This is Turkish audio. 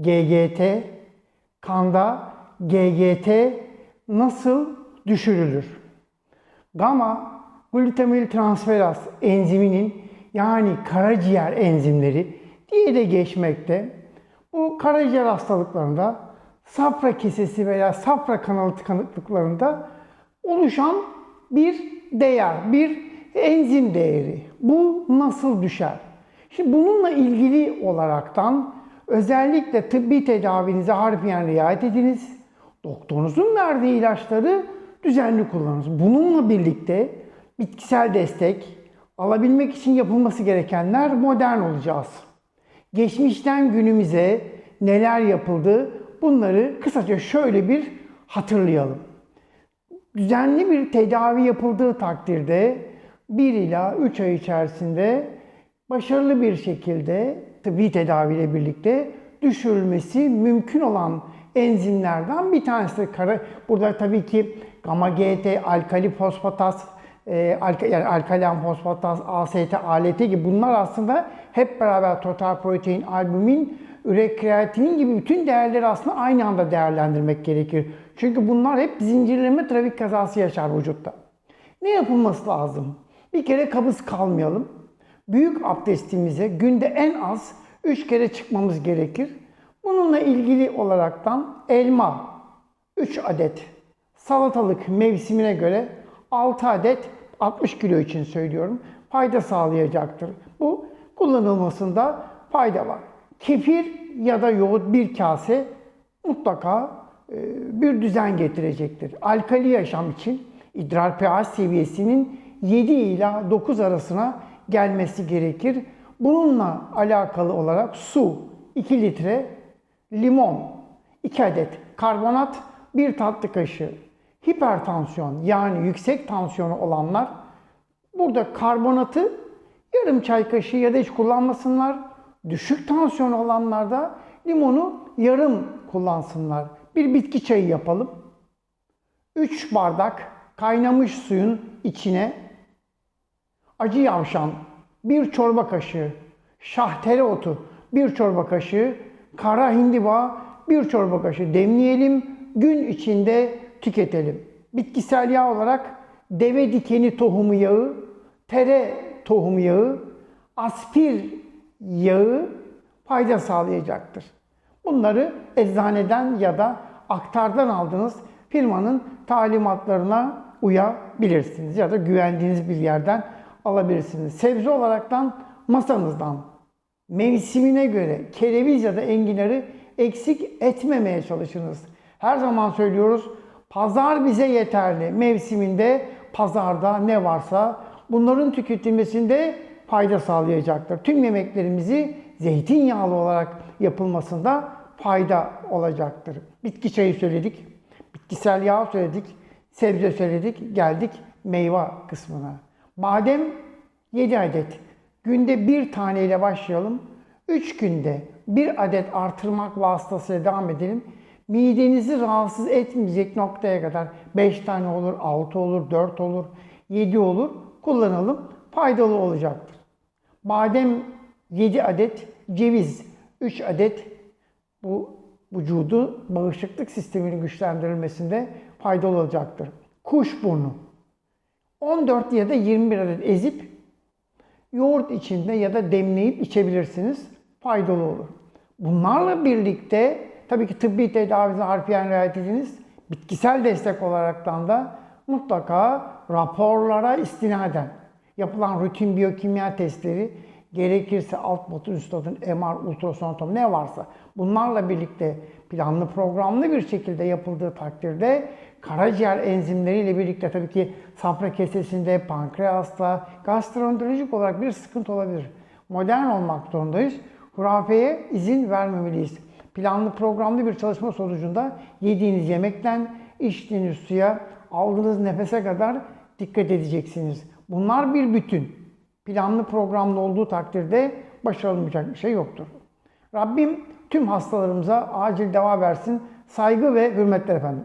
GGT, kanda GGT nasıl düşürülür? Gamma glutamil transferaz enziminin yani karaciğer enzimleri diye de geçmekte. Bu karaciğer hastalıklarında safra kesesi veya safra kanalı tıkanıklıklarında oluşan bir değer, bir enzim değeri. Bu nasıl düşer? Şimdi bununla ilgili olaraktan özellikle tıbbi tedavinize harfiyen riayet ediniz. Doktorunuzun verdiği ilaçları düzenli kullanınız. Bununla birlikte bitkisel destek alabilmek için yapılması gerekenler modern olacağız. Geçmişten günümüze neler yapıldı bunları kısaca şöyle bir hatırlayalım. Düzenli bir tedavi yapıldığı takdirde 1 ila 3 ay içerisinde başarılı bir şekilde tıbbi tedaviyle birlikte düşürülmesi mümkün olan enzimlerden bir tanesi. Kara, burada tabii ki gamma GT, alkali fosfataz, e, alka, yani alkalen fosfataz, AST, ALT gibi bunlar aslında hep beraber total protein, albumin, ürek kreatinin gibi bütün değerleri aslında aynı anda değerlendirmek gerekir. Çünkü bunlar hep zincirleme trafik kazası yaşar vücutta. Ne yapılması lazım? Bir kere kabız kalmayalım. Büyük abdestimize günde en az 3 kere çıkmamız gerekir. Bununla ilgili olaraktan elma 3 adet, salatalık mevsimine göre 6 adet 60 kilo için söylüyorum fayda sağlayacaktır. Bu kullanılmasında fayda var. Kefir ya da yoğurt bir kase mutlaka e, bir düzen getirecektir. Alkali yaşam için idrar pH seviyesinin 7 ila 9 arasına gelmesi gerekir. Bununla alakalı olarak su 2 litre, limon 2 adet, karbonat 1 tatlı kaşığı. Hipertansiyon yani yüksek tansiyonu olanlar burada karbonatı yarım çay kaşığı ya da hiç kullanmasınlar. Düşük tansiyon olanlar da limonu yarım kullansınlar. Bir bitki çayı yapalım. 3 bardak kaynamış suyun içine acı yavşan bir çorba kaşığı, şahtere otu bir çorba kaşığı, kara hindiba bir çorba kaşığı demleyelim, gün içinde tüketelim. Bitkisel yağ olarak deve dikeni tohumu yağı, tere tohumu yağı, aspir yağı fayda sağlayacaktır. Bunları eczaneden ya da aktardan aldığınız firmanın talimatlarına uyabilirsiniz ya da güvendiğiniz bir yerden alabilirsiniz. Sebze olaraktan masanızdan mevsimine göre kereviz ya da enginarı eksik etmemeye çalışınız. Her zaman söylüyoruz, pazar bize yeterli. Mevsiminde pazarda ne varsa bunların tüketilmesinde fayda sağlayacaktır. Tüm yemeklerimizi zeytinyağlı olarak yapılmasında fayda olacaktır. Bitki çayı söyledik, bitkisel yağ söyledik, sebze söyledik, geldik meyve kısmına. Badem 7 adet. Günde bir taneyle başlayalım. 3 günde bir adet artırmak vasıtasıyla devam edelim. Midenizi rahatsız etmeyecek noktaya kadar 5 tane olur, 6 olur, 4 olur, 7 olur kullanalım. Faydalı olacaktır. Badem 7 adet, ceviz 3 adet bu vücudu bağışıklık sisteminin güçlendirilmesinde faydalı olacaktır. Kuşburnu 14 ya da 21 adet ezip yoğurt içinde ya da demleyip içebilirsiniz. Faydalı olur. Bunlarla birlikte tabii ki tıbbi tedavinize harfiyen riayet ediniz. Bitkisel destek olaraktan da mutlaka raporlara istinaden yapılan rutin biyokimya testleri gerekirse alt botu üst botun MR, ultrasonotom ne varsa bunlarla birlikte planlı programlı bir şekilde yapıldığı takdirde karaciğer enzimleriyle birlikte tabii ki safra kesesinde, pankreasta, gastroenterolojik olarak bir sıkıntı olabilir. Modern olmak zorundayız. Hurafeye izin vermemeliyiz. Planlı programlı bir çalışma sonucunda yediğiniz yemekten, içtiğiniz suya, aldığınız nefese kadar dikkat edeceksiniz. Bunlar bir bütün. Planlı programlı olduğu takdirde başarılmayacak bir şey yoktur. Rabbim tüm hastalarımıza acil deva versin. Saygı ve hürmetler efendim.